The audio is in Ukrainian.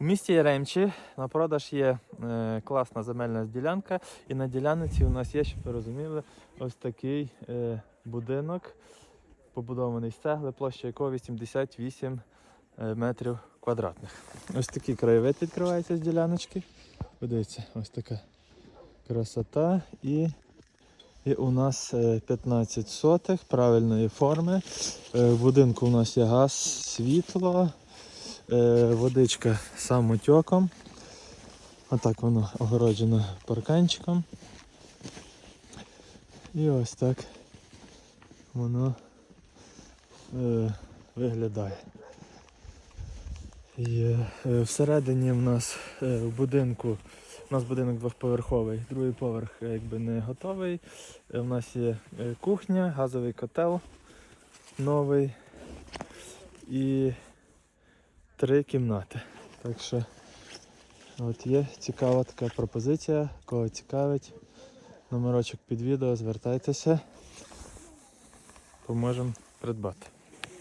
У місті Яремчі на продаж є е, класна земельна ділянка, і на ділянці у нас є, щоб ви розуміли, ось такий е, будинок, побудований з цегли, площа якого 88 е, метрів квадратних. Ось такий краєвид відкривається з діляночки. Подивіться, ось така красота. І, і у нас е, 15 сотих правильної форми. Е, В будинку у нас є газ, світло. Е, водичка самотьоком. Отак воно огороджено парканчиком. І ось так воно е, виглядає. І, е, всередині в нас в будинку, у нас будинок двохповерховий, другий поверх якби не готовий. У нас є кухня, газовий котел новий і три кімнати. Так що от є цікава така пропозиція. Кого цікавить, номерочок під відео, звертайтеся, поможемо придбати.